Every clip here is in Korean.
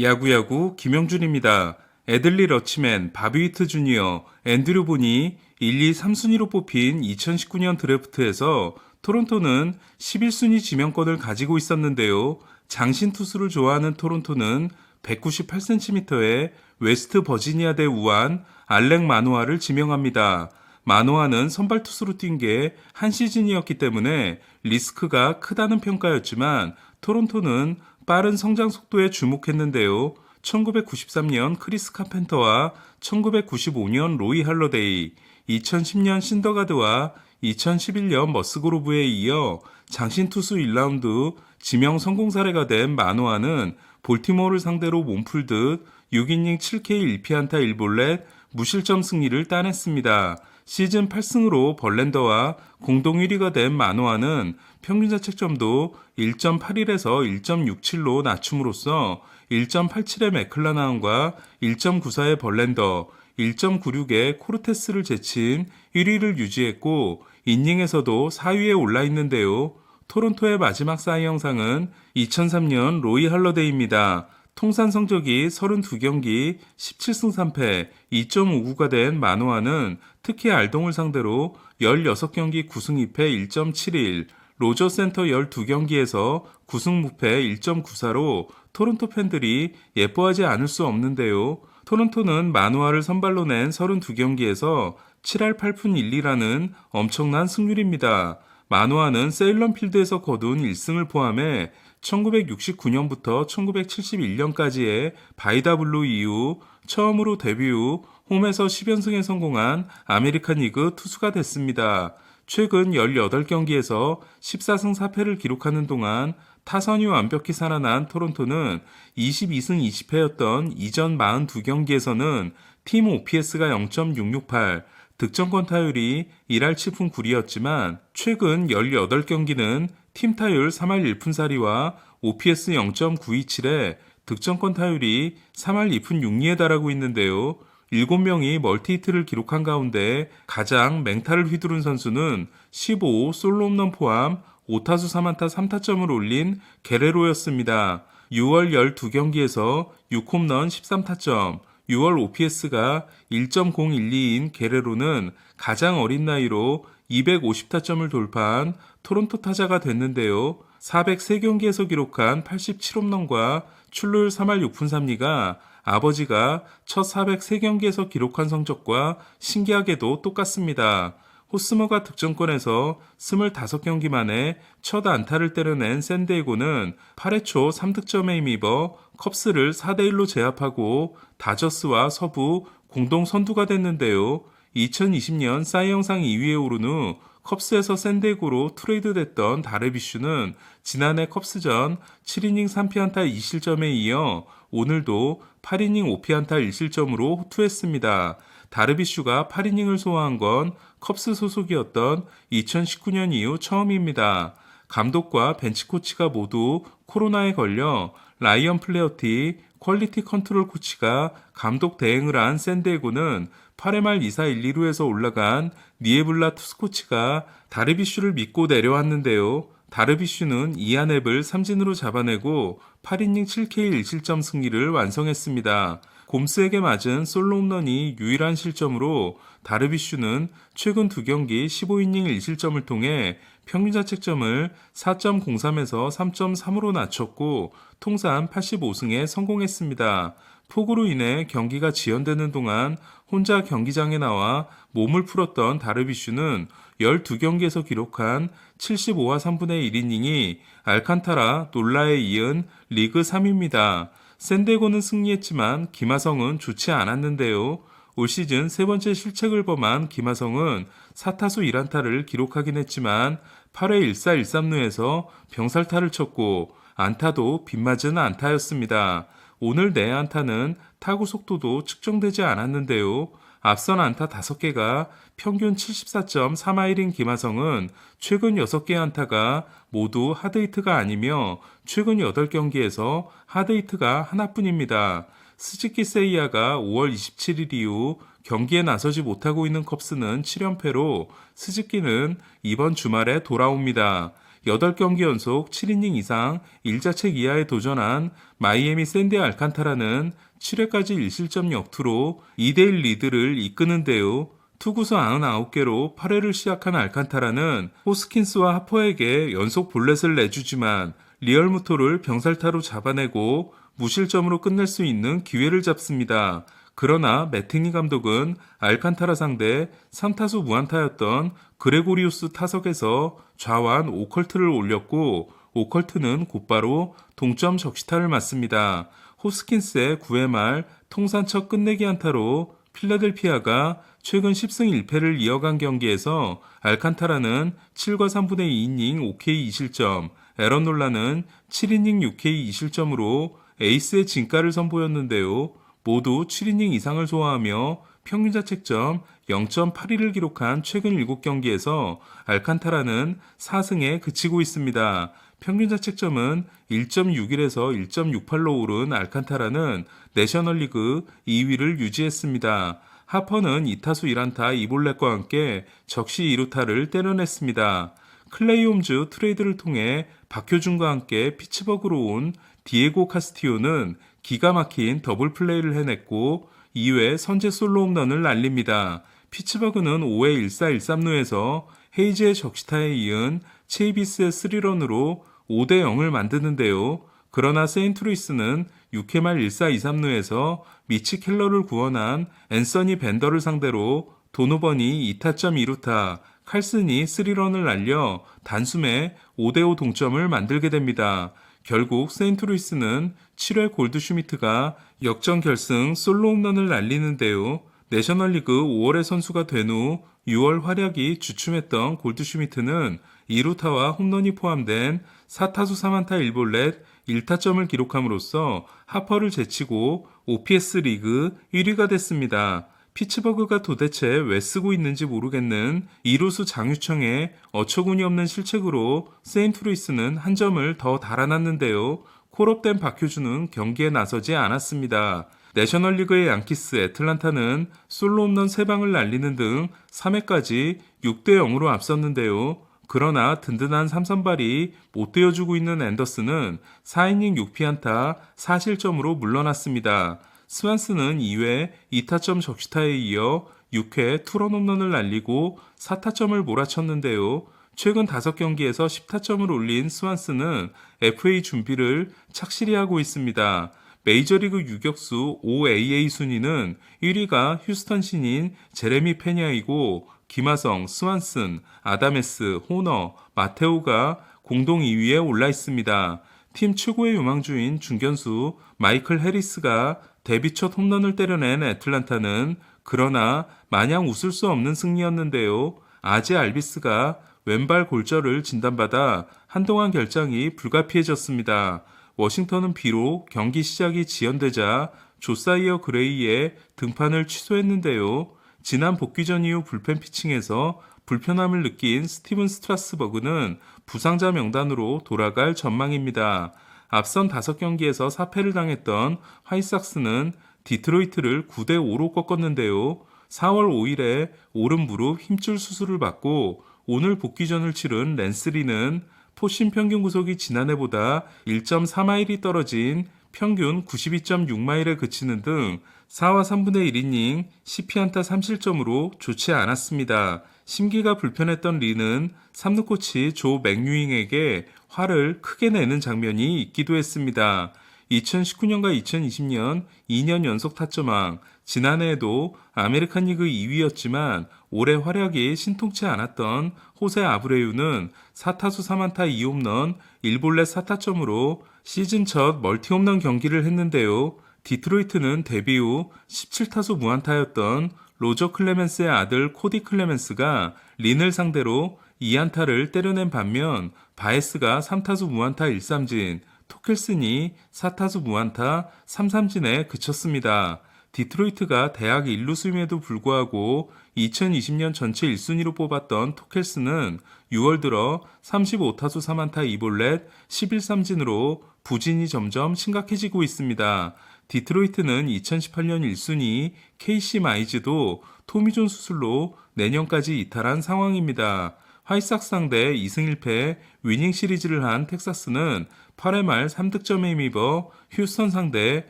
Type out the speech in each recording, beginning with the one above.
야구야구 김영준입니다. 애들리 러치맨, 바비위트 주니어, 앤드류 본이 1, 2, 3순위로 뽑힌 2019년 드래프트에서 토론토는 11순위 지명권을 가지고 있었는데요. 장신 투수를 좋아하는 토론토는 198cm의 웨스트 버지니아대 우한 알렉 마노아를 지명합니다. 마노아는 선발 투수로 뛴 게 한 시즌이었기 때문에 리스크가 크다는 평가였지만 토론토는 빠른 성장 속도에 주목했는데요. 1993년 크리스 카펜터와 1995년 로이 할러데이, 2010년 신더가드와 2011년 머스그로브에 이어 장신 투수 1라운드 지명 성공 사례가 된 마노아는 볼티모어를 상대로 몸풀 듯 6이닝 7K 1피안타 1볼넷 무실점 승리를 따냈습니다. 시즌 8승으로 벌렌더와 공동 1위가 된 마노아는 평균 자책점도 1.81에서 1.67로 낮춤으로써 1.87의 맥클라나운과 1.94의 벌렌더, 1.96의 코르테스를 제친 1위를 유지했고 인닝에서도 4위에 올라 있는데요. 토론토의 마지막 사이 영상은 2003년 로이 할러데이입니다. 통산 성적이 32경기 17승 3패 2.59가 된 마노아는 특히 알동을 상대로 16경기 9승 2패 1.71, 로저 센터 12경기에서 9승 무패 1.94로 토론토 팬들이 예뻐하지 않을 수 없는데요. 토론토는 마누아를 선발로 낸 32경기에서 7할 8푼 1리라는 엄청난 승률입니다. 마누아는 세일런 필드에서 거둔 1승을 포함해 1969년부터 1971년까지의 바이다블루 이후 처음으로 데뷔 후 홈에서 10연승에 성공한 아메리칸 리그 투수가 됐습니다. 최근 18경기에서 14승 4패를 기록하는 동안 타선이 완벽히 살아난 토론토는 22승 20패였던 이전 42경기에서는 팀 OPS가 0.668, 득점권 타율이 1할 7푼 9리였지만 최근 18경기는 팀 타율 3할 1푼 4리와 OPS 0.927에 득점권 타율이 3할 2푼 6리에 달하고 있는데요. 7명이 멀티히트를 기록한 가운데 가장 맹타를 휘두른 선수는 15 솔로 홈런 포함 5타수 3안타 3타점을 올린 게레로였습니다. 6월 12경기에서 6홈런 13타점, 6월 OPS가 1.012인 게레로는 가장 어린 나이로 250타점을 돌파한 토론토 타자가 됐는데요. 403경기에서 기록한 87홈런과 출루율 3할 6푼 3리가 아버지가 첫 403경기에서 기록한 성적과 신기하게도 똑같습니다. 호스머가 득점권에서 25경기 만에 첫 안타를 때려낸 샌디에고는 8회 초 3득점에 힘입어 컵스를 4대1로 제압하고 다저스와 서부 공동 선두가 됐는데요. 2020년 사이 영상 2위에 오른 후 컵스에서 샌디에고로 트레이드됐던 다르비슈는 지난해 컵스전 7이닝 3피안타 2실점에 이어 오늘도 8이닝 5피안타 1실점으로 호투했습니다. 다르비슈가 8이닝을 소화한 건 컵스 소속이었던 2019년 이후 처음입니다. 감독과 벤치 코치가 모두 코로나에 걸려 라이언 플레어티 퀄리티 컨트롤 코치가 감독 대행을 한 샌디에고는 8회 말 2사 1, 2루에서 올라간 니에블라 투스 코치가 다르비슈를 믿고 내려왔는데요. 다르비슈는 이안앱을 삼진으로 잡아내고 8이닝 7K 1실점 승리를 완성했습니다. 곰스에게 맞은 솔로 홈런이 유일한 실점으로 다르비슈는 최근 두 경기 15이닝 1실점을 통해 평균 자책점을 4.03에서 3.3으로 낮췄고 통산 85승에 성공했습니다. 폭우로 인해 경기가 지연되는 동안 혼자 경기장에 나와 몸을 풀었던 다르비슈는 12경기에서 기록한 75와 3분의 1이닝이 알칸타라, 놀라에 이은 리그 3위입니다. 샌데고는 승리했지만 김하성은 좋지 않았는데요. 올 시즌 세 번째 실책을 범한 김하성은 4타수 1안타를 기록하긴 했지만 8회 1사 1삼루에서 병살타를 쳤고 안타도 빗맞은 안타였습니다. 오늘 내 안타는 타구 속도도 측정되지 않았는데요. 앞선 안타 5개가 평균 74.3마일인 김하성은 최근 6개 안타가 모두 하드히트가 아니며 최근 8경기에서 하드히트가 하나뿐입니다. 스즈키 세이야가 5월 27일 이후 경기에 나서지 못하고 있는 컵스는 7연패로 스즈키는 이번 주말에 돌아옵니다. 8경기 연속 7이닝 이상 1자책 이하에 도전한 마이애미 샌디 알칸타라는 7회까지 1실점 역투로 2대1 리드를 이끄는데요. 투구수 99개로 8회를 시작한 알칸타라는 호스킨스와 하퍼에게 연속 볼넷을 내주지만 리얼무토를 병살타로 잡아내고 무실점으로 끝낼 수 있는 기회를 잡습니다. 그러나 매팅니 감독은 알칸타라 상대 3타수 무안타였던 그레고리우스 타석에서 좌완 오컬트를 올렸고 오컬트는 곧바로 동점 적시타를 맞습니다. 호스킨스의 9회 말 통산 첫 끝내기 안타로 필라델피아가 최근 10승 1패를 이어간 경기에서 알칸타라는 7과 3분의 2이닝 5K 2실점, 에런 놀라는 7이닝 6K 2실점으로 에이스의 진가를 선보였는데요. 모두 7이닝 이상을 소화하며 평균 자책점 0.81을 기록한 최근 7경기에서 알칸타라는 4승에 그치고 있습니다. 평균 자책점은 1.61에서 1.68로 오른 알칸타라는 내셔널리그 2위를 유지했습니다. 하퍼는 2타수 1안타 2볼넷과 함께 적시 2루타를 때려냈습니다. 클레이 홈즈 트레이드를 통해 박효준과 함께 피츠버그로 온 디에고 카스티오는 기가 막힌 더블 플레이를 해냈고 2회 선제 솔로 홈런을 날립니다. 피츠버그는 5회 1사 1삼루에서 헤이즈의 적시타에 이은 체이비스의 3런으로 5대 0을 만드는데요. 그러나 세인트루이스는 6회 말 1사 2삼루에서 미치 켈러를 구원한 앤서니 벤더를 상대로 도노번이 2타점 2루타, 칼슨이 3런을 날려 단숨에 5대5 동점을 만들게 됩니다. 결국 세인트루이스는 7회 골드슈미트가 역전 결승 솔로 홈런을 날리는데요. 내셔널리그 5월의 선수가 된 후 6월 활약이 주춤했던 골드슈미트는 2루타와 홈런이 포함된 4타수 3안타 1볼넷 1타점을 기록함으로써 하퍼를 제치고 OPS 리그 1위가 됐습니다. 피츠버그가 도대체 왜 쓰고 있는지 모르겠는 이루수 장유청의 어처구니 없는 실책으로 세인트루이스는 한 점을 더 달아났는데요. 콜업된 박효준은 경기에 나서지 않았습니다. 내셔널리그의 양키스 애틀란타는 솔로 홈런 3방을 날리는 등 3회까지 6대 0으로 앞섰는데요. 그러나 든든한 삼선발이 못 되어주고 있는 앤더슨은 4이닝 6피안타 4실점으로 물러났습니다. 스완스는 2회 2타점 적시타에 이어 6회 투런 홈런을 날리고 4타점을 몰아쳤는데요. 최근 5경기에서 10타점을 올린 스완스는 FA 준비를 착실히 하고 있습니다. 메이저리그 유격수 OAA 순위는 1위가 휴스턴 신인 제레미 페냐이고 김하성, 스완슨, 아다메스, 호너, 마테오가 공동 2위에 올라 있습니다. 팀 최고의 유망주인 중견수 마이클 해리스가 데뷔 첫 홈런을 때려낸 애틀란타는 그러나 마냥 웃을 수 없는 승리였는데요. 아제 알비스가 왼발 골절을 진단받아 한동안 결장이 불가피해졌습니다. 워싱턴은 비록 경기 시작이 지연되자 조사이어 그레이의 등판을 취소했는데요. 지난 복귀전 이후 불펜 피칭에서 불편함을 느낀 스티븐 스트라스버그는 부상자 명단으로 돌아갈 전망입니다. 앞선 5경기에서 4패를 당했던 화이삭스는 디트로이트를 9대 5로 꺾었는데요. 4월 5일에 오른 무릎 힘줄 수술을 받고 오늘 복귀전을 치른 랜스리는 포신 평균 구속이 지난해보다 1.4마일이 떨어진 평균 92.6마일에 그치는 등 4와 3분의 1이닝 10피안타 3실점으로 좋지 않았습니다. 심기가 불편했던 리는 3루 코치 조 맥유잉에게 화를 크게 내는 장면이 있기도 했습니다. 2019년과 2020년 2년 연속 타점왕, 지난해에도 아메리칸 리그 2위였지만 올해 활약이 신통치 않았던 호세 아브레유는 4타수 3안타 2홈런 1볼넷 4타점으로 시즌 첫 멀티 홈런 경기를 했는데요. 디트로이트는 데뷔 후 17타수 무안타였던 로저 클레멘스의 아들 코디 클레멘스가 린을 상대로 2안타를 때려낸 반면 바에스가 3타수 무안타 1삼진, 토켈슨이 4타수 무안타 3삼진에 그쳤습니다. 디트로이트가 대학 1루수임에도 불구하고 2020년 전체 1순위로 뽑았던 토켈스는 6월 들어 35타수 3안타 2볼넷 11삼진으로 부진이 점점 심각해지고 있습니다. 디트로이트는 2018년 1순위 KC 마이즈도 토미존 수술로 내년까지 이탈한 상황입니다. 화이삭스 상대 2승 1패 위닝 시리즈를 한 텍사스는 8회 말 3득점에 힘입어 휴스턴 상대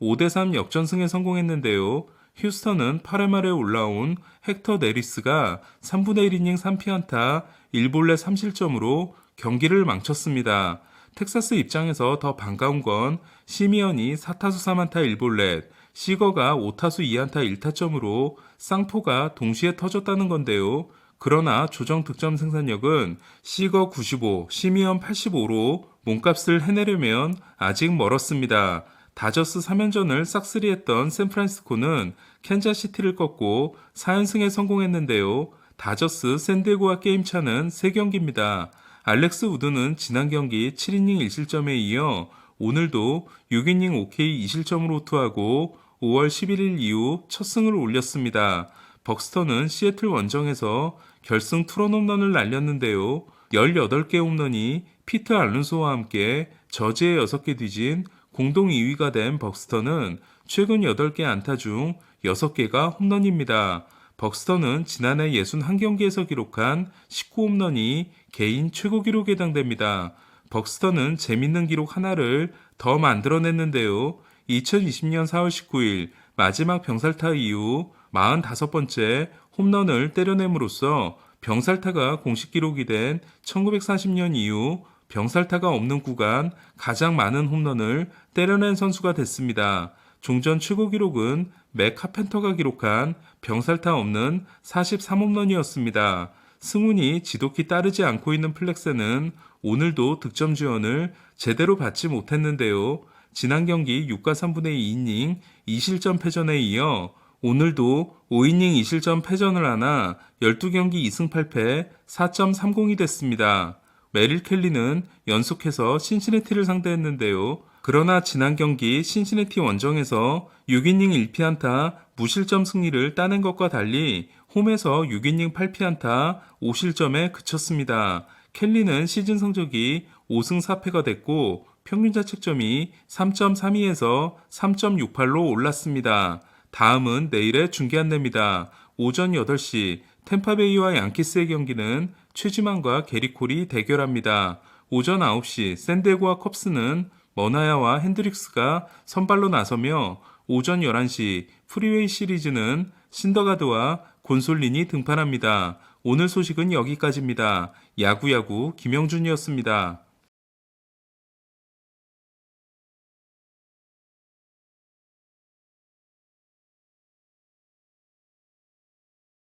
5대3 역전승에 성공했는데요. 휴스턴은 8회 말에 올라온 헥터 네리스가 3분의 1이닝 3피안타 1볼넷 3실점으로 경기를 망쳤습니다. 텍사스 입장에서 더 반가운 건 시미언이 4타수 3안타 1볼넷, 시거가 5타수 2안타 1타점으로 쌍포가 동시에 터졌다는 건데요. 그러나 조정 득점 생산력은 시거 95, 시미언 85로 몸값을 해내려면 아직 멀었습니다. 다저스 3연전을 싹쓸이 했던 샌프란시스코는 캔자시티를 꺾고 4연승에 성공했는데요. 다저스 샌디에고와 게임차는 3경기입니다. 알렉스 우드는 지난 경기 7이닝 1실점에 이어 오늘도 6이닝 5K 2실점으로 호투하고 5월 11일 이후 첫 승을 올렸습니다. 벅스터는 시애틀 원정에서 결승 투런 홈런을 날렸는데요. 18개 홈런이 피트 알론소와 함께 저지의 6개 뒤진 공동 2위가 된 벅스터는 최근 8개 안타 중 6개가 홈런입니다. 벅스터는 지난해 61경기에서 기록한 19홈런이 개인 최고 기록에 해당됩니다. 벅스터는 재밌는 기록 하나를 더 만들어냈는데요. 2020년 4월 19일 마지막 병살타 이후 45번째 홈런을 때려냄으로써 병살타가 공식 기록이 된 1940년 이후 병살타가 없는 구간 가장 많은 홈런을 때려낸 선수가 됐습니다. 종전 최고 기록은 맥 카펜터가 기록한 병살타 없는 43홈런이었습니다. 승훈이 지독히 따르지 않고 있는 플렉스는 오늘도 득점 지원을 제대로 받지 못했는데요. 지난 경기 6과 3분의 2이닝 2실점 패전에 이어 오늘도 5이닝 2실점 패전을 하나 12경기 2승 8패 4.30이 됐습니다. 메릴 켈리는 연속해서 신시내티를 상대했는데요. 그러나 지난 경기 신시내티 원정에서 6이닝 1피안타 무실점 승리를 따낸 것과 달리 홈에서 6이닝 8피안타 5실점에 그쳤습니다. 켈리는 시즌 성적이 5승 4패가 됐고 평균 자책점이 3.32에서 3.68로 올랐습니다. 다음은 내일의 중계 안내입니다. 오전 8시 템파베이와 양키스의 경기는 최지만과 게리콜이 대결합니다. 오전 9시 샌디에고와 컵스는 머나야와 핸드릭스가 선발로 나서며 오전 11시 프리웨이 시리즈는 신더가드와 곤솔린이 등판합니다. 오늘 소식은 여기까지입니다. 야구야구 김영준이었습니다.